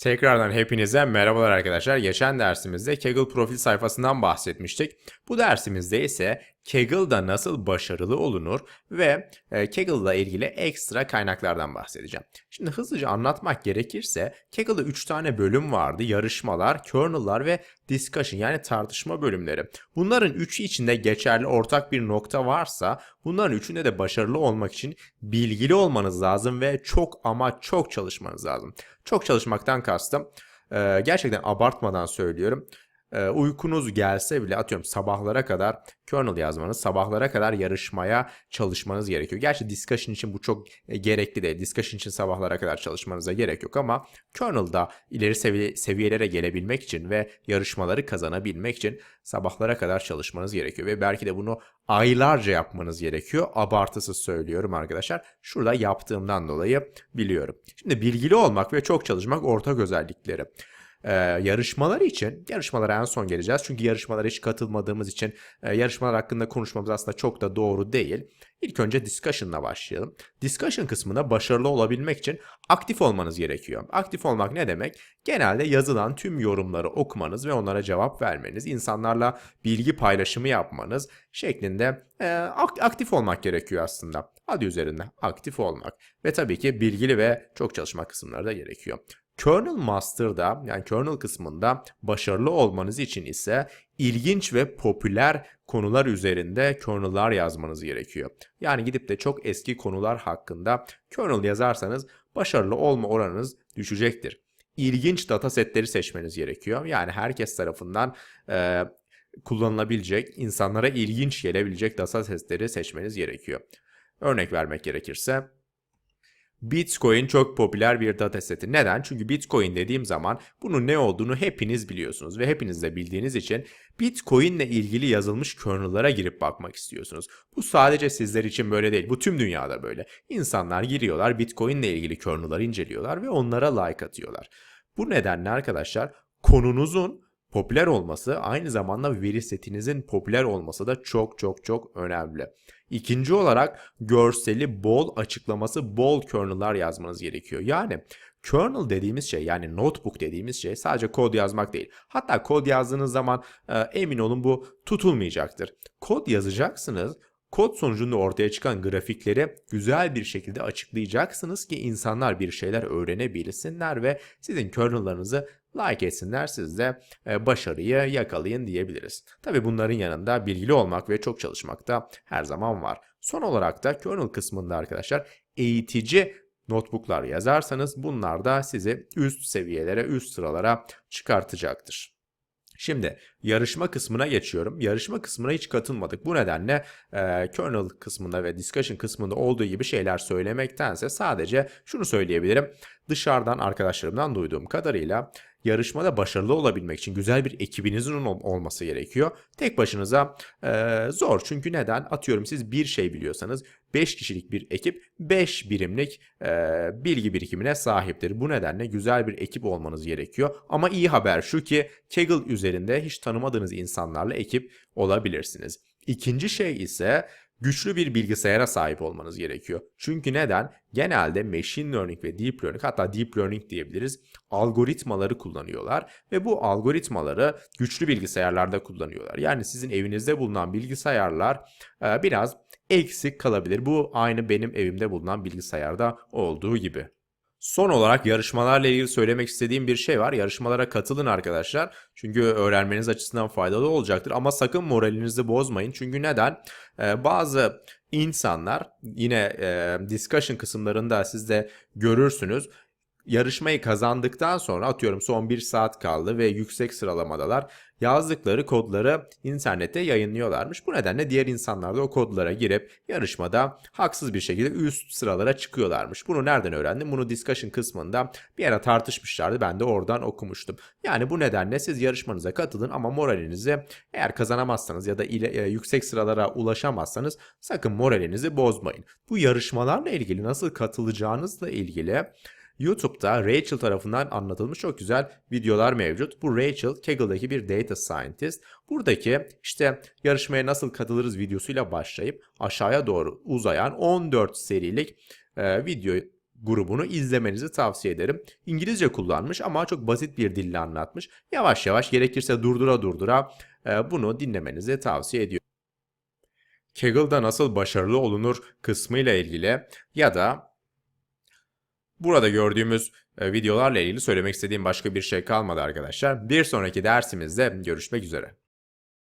Tekrardan hepinize merhabalar arkadaşlar. Geçen dersimizde Kaggle profil sayfasından bahsetmiştik. Bu dersimizde ise Kaggle'da nasıl başarılı olunur ve e, Kaggle'la ilgili ekstra kaynaklardan bahsedeceğim. Şimdi hızlıca anlatmak gerekirse Kaggle'da 3 tane bölüm vardı. Yarışmalar, kernel'lar ve discussion yani tartışma bölümleri. Bunların üçü içinde geçerli ortak bir nokta varsa bunların üçünde de başarılı olmak için bilgili olmanız lazım ve çok ama çok çalışmanız lazım. Çok çalışmaktan kastım e, gerçekten abartmadan söylüyorum. E, uykunuz gelse bile atıyorum sabahlara kadar kernel yazmanız, sabahlara kadar yarışmaya çalışmanız gerekiyor. Gerçi discussion için bu çok e, gerekli değil. Discussion için sabahlara kadar çalışmanıza gerek yok ama kernel'da ileri seviye, seviyelere gelebilmek için ve yarışmaları kazanabilmek için sabahlara kadar çalışmanız gerekiyor. Ve belki de bunu aylarca yapmanız gerekiyor. Abartısız söylüyorum arkadaşlar. Şurada yaptığımdan dolayı biliyorum. Şimdi bilgili olmak ve çok çalışmak ortak özellikleri. Ee, yarışmalar için, yarışmalara en son geleceğiz. Çünkü yarışmalara hiç katılmadığımız için e, yarışmalar hakkında konuşmamız aslında çok da doğru değil. İlk önce discussion'la başlayalım. Discussion kısmında başarılı olabilmek için aktif olmanız gerekiyor. Aktif olmak ne demek? Genelde yazılan tüm yorumları okumanız ve onlara cevap vermeniz, insanlarla bilgi paylaşımı yapmanız şeklinde e, ak- aktif olmak gerekiyor aslında. Adı üzerinde aktif olmak. Ve tabii ki bilgili ve çok çalışma kısımları da gerekiyor. Kernel Master'da yani kernel kısmında başarılı olmanız için ise ilginç ve popüler konular üzerinde kernel'lar yazmanız gerekiyor. Yani gidip de çok eski konular hakkında kernel yazarsanız başarılı olma oranınız düşecektir. İlginç datasetleri seçmeniz gerekiyor. Yani herkes tarafından e, kullanılabilecek, insanlara ilginç gelebilecek datasetleri seçmeniz gerekiyor. Örnek vermek gerekirse Bitcoin çok popüler bir dataseti. Neden? Çünkü Bitcoin dediğim zaman bunun ne olduğunu hepiniz biliyorsunuz ve hepiniz de bildiğiniz için Bitcoin ile ilgili yazılmış kernel'lara girip bakmak istiyorsunuz. Bu sadece sizler için böyle değil. Bu tüm dünyada böyle. İnsanlar giriyorlar Bitcoin ile ilgili kernel'ları inceliyorlar ve onlara like atıyorlar. Bu nedenle arkadaşlar konunuzun popüler olması aynı zamanda veri setinizin popüler olması da çok çok çok önemli. İkinci olarak görseli bol açıklaması bol kernel'lar yazmanız gerekiyor. Yani kernel dediğimiz şey yani notebook dediğimiz şey sadece kod yazmak değil. Hatta kod yazdığınız zaman e, emin olun bu tutulmayacaktır. Kod yazacaksınız. Kod sonucunda ortaya çıkan grafikleri güzel bir şekilde açıklayacaksınız ki insanlar bir şeyler öğrenebilsinler ve sizin kernel'larınızı like etsinler siz de e, başarıyı yakalayın diyebiliriz. Tabi bunların yanında bilgili olmak ve çok çalışmak da her zaman var. Son olarak da kernel kısmında arkadaşlar eğitici notebooklar yazarsanız bunlar da sizi üst seviyelere, üst sıralara çıkartacaktır. Şimdi yarışma kısmına geçiyorum. Yarışma kısmına hiç katılmadık. Bu nedenle e, kernel kısmında ve discussion kısmında olduğu gibi şeyler söylemektense sadece şunu söyleyebilirim. Dışarıdan arkadaşlarımdan duyduğum kadarıyla yarışmada başarılı olabilmek için güzel bir ekibinizin ol- olması gerekiyor. Tek başınıza e, zor. Çünkü neden? Atıyorum siz bir şey biliyorsanız 5 kişilik bir ekip 5 birimlik e, bilgi birikimine sahiptir. Bu nedenle güzel bir ekip olmanız gerekiyor. Ama iyi haber şu ki Kaggle üzerinde hiç tanımadığınız insanlarla ekip olabilirsiniz. İkinci şey ise güçlü bir bilgisayara sahip olmanız gerekiyor. Çünkü neden? Genelde machine learning ve deep learning hatta deep learning diyebiliriz algoritmaları kullanıyorlar ve bu algoritmaları güçlü bilgisayarlarda kullanıyorlar. Yani sizin evinizde bulunan bilgisayarlar e, biraz eksik kalabilir. Bu aynı benim evimde bulunan bilgisayarda olduğu gibi. Son olarak yarışmalarla ilgili söylemek istediğim bir şey var. Yarışmalara katılın arkadaşlar. Çünkü öğrenmeniz açısından faydalı olacaktır. Ama sakın moralinizi bozmayın. Çünkü neden? Ee, bazı insanlar yine e, discussion kısımlarında siz de görürsünüz. Yarışmayı kazandıktan sonra atıyorum son bir saat kaldı ve yüksek sıralamadalar. Yazdıkları kodları internette yayınlıyorlarmış. Bu nedenle diğer insanlar da o kodlara girip yarışmada haksız bir şekilde üst sıralara çıkıyorlarmış. Bunu nereden öğrendim? Bunu discussion kısmında bir ara tartışmışlardı. Ben de oradan okumuştum. Yani bu nedenle siz yarışmanıza katılın ama moralinizi eğer kazanamazsanız ya da ile, e, yüksek sıralara ulaşamazsanız sakın moralinizi bozmayın. Bu yarışmalarla ilgili nasıl katılacağınızla ilgili YouTube'da Rachel tarafından anlatılmış çok güzel videolar mevcut. Bu Rachel Kaggle'daki bir data scientist. Buradaki işte yarışmaya nasıl katılırız videosuyla başlayıp aşağıya doğru uzayan 14 serilik e, video grubunu izlemenizi tavsiye ederim. İngilizce kullanmış ama çok basit bir dille anlatmış. Yavaş yavaş gerekirse durdura durdura e, bunu dinlemenizi tavsiye ediyorum. Kaggle'da nasıl başarılı olunur kısmıyla ilgili ya da burada gördüğümüz e, videolarla ilgili söylemek istediğim başka bir şey kalmadı arkadaşlar. Bir sonraki dersimizde görüşmek üzere.